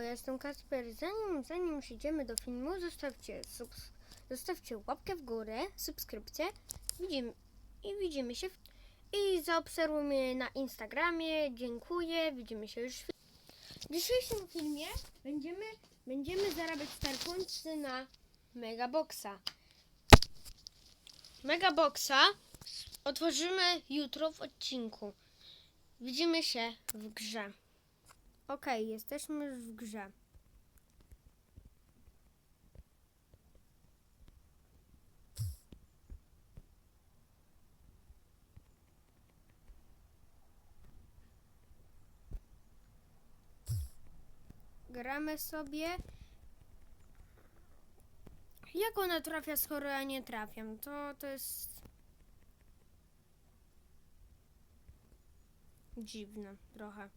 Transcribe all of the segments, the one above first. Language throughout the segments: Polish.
ja jestem Kasper. Zanim, zanim przejdziemy do filmu, zostawcie, subs, zostawcie łapkę w górę, subskrypcję widzimy, i widzimy się. W, I zaobserwujmy na Instagramie. Dziękuję. Widzimy się już w w dzisiejszym filmie. Będziemy, będziemy zarabiać starpuncy na Megaboxa. Megaboxa otworzymy jutro w odcinku. Widzimy się w grze. Okej, jesteśmy już w grze. Gramy sobie. Jak ona trafia, skoro ja nie trafiam? To, to jest... Dziwne trochę.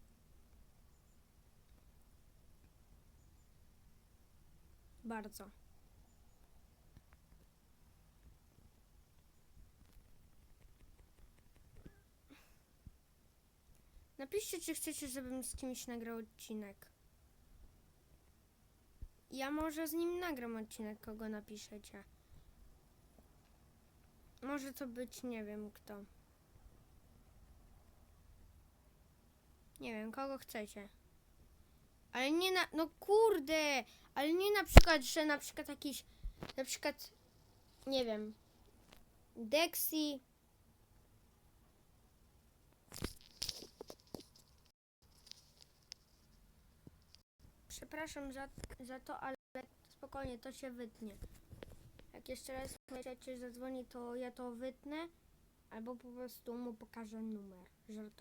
Bardzo. Napiszcie, czy chcecie, żebym z kimś nagrał odcinek. Ja może z nim nagram odcinek, kogo napiszecie. Może to być, nie wiem kto. Nie wiem, kogo chcecie. Ale nie na. No kurde! Ale nie na przykład, że na przykład jakiś. Na przykład. Nie wiem. Dexy. Przepraszam za, za to, ale spokojnie, to się wytnie. Jak jeszcze raz chcecie zadzwoni, to ja to wytnę. Albo po prostu mu pokażę numer. Żartowałem.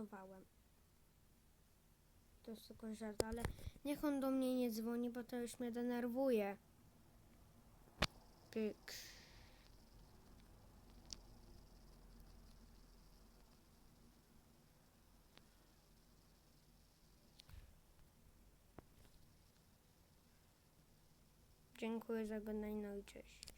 To jest tylko żart, ale niech on do mnie nie dzwoni, bo to już mnie denerwuje. Pyk. Dziękuję za oglądanie, no i cześć.